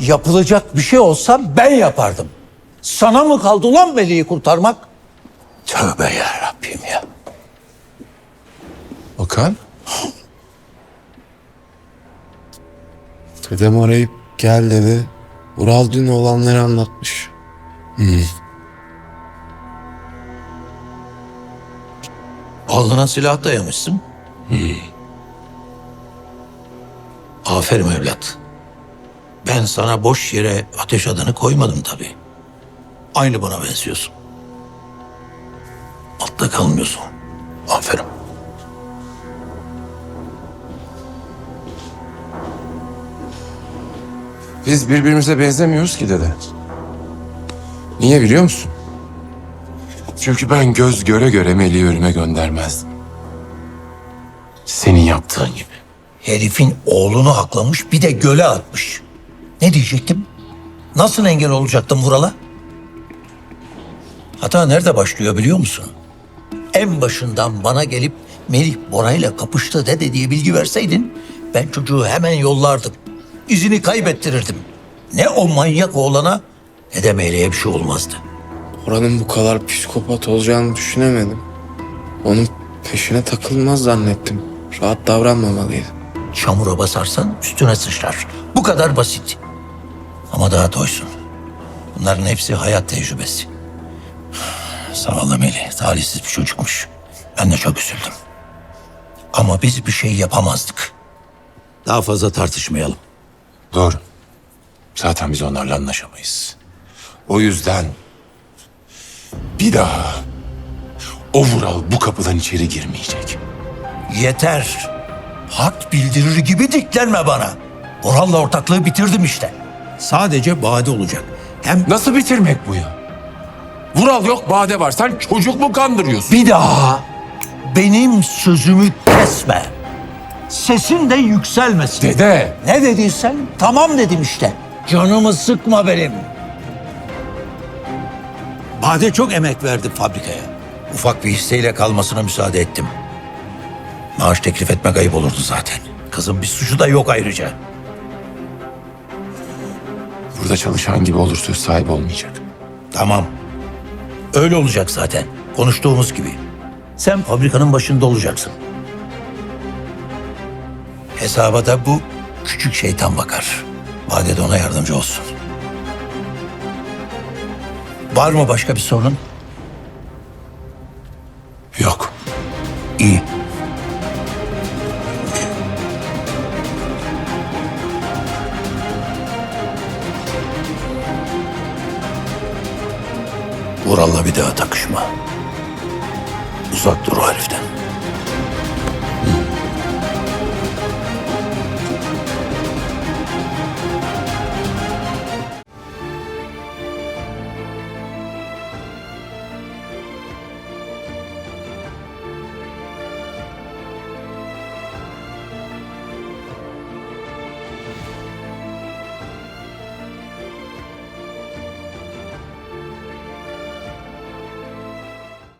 Yapılacak bir şey olsa ben yapardım. Sana mı kaldı ulan Melih'i kurtarmak? Tövbe ya Rabbim ya. Okan? Dedem arayıp gel dedi. Ural dün olanları anlatmış. Alnına silah dayamışsın. Aferin evlat. Ben sana boş yere ateş adını koymadım tabii. Aynı bana benziyorsun. Altta kalmıyorsun. Aferin. Biz birbirimize benzemiyoruz ki dede. Niye biliyor musun? Çünkü ben göz göre göre Melih'i ölüme göndermezdim. Senin yaptığın gibi. Herifin oğlunu aklamış bir de göle atmış. Ne diyecektim? Nasıl engel olacaktım Vural'a? Hata nerede başlıyor biliyor musun? En başından bana gelip Melih Bora'yla kapıştı de diye bilgi verseydin ben çocuğu hemen yollardım. İzini kaybettirirdim. Ne o manyak oğlana ne de Melih'e bir şey olmazdı. Oranın bu kadar psikopat olacağını düşünemedim. Onun peşine takılmaz zannettim. Rahat davranmamalıydı. Çamura basarsan üstüne sıçrar. Bu kadar basit. Ama daha doysun. Bunların hepsi hayat tecrübesi. Zavallı Melih talihsiz bir çocukmuş. Ben de çok üzüldüm. Ama biz bir şey yapamazdık. Daha fazla tartışmayalım. Doğru. Zaten biz onlarla anlaşamayız. O yüzden bir daha o Vural bu kapıdan içeri girmeyecek. Yeter. Hak bildirir gibi diklenme bana. Oral'la ortaklığı bitirdim işte. Sadece bade olacak. Hem Nasıl bitirmek bu ya? Vural yok, Bade var. Sen çocuk mu kandırıyorsun? Bir daha benim sözümü kesme. Sesin de yükselmesin. Dede! Ne dediysen tamam dedim işte. Canımı sıkma benim. Bade çok emek verdi fabrikaya. Ufak bir hisseyle kalmasına müsaade ettim. Maaş teklif etmek ayıp olurdu zaten. Kızın bir suçu da yok ayrıca. Burada çalışan gibi olur söz sahibi olmayacak. Tamam. Öyle olacak zaten. Konuştuğumuz gibi. Sen fabrikanın başında olacaksın. Hesaba da bu küçük şeytan bakar. Bade de ona yardımcı olsun. Var mı başka bir sorun? Yok. İyi. Vural'la bir daha takışma. Uzak dur o heriften.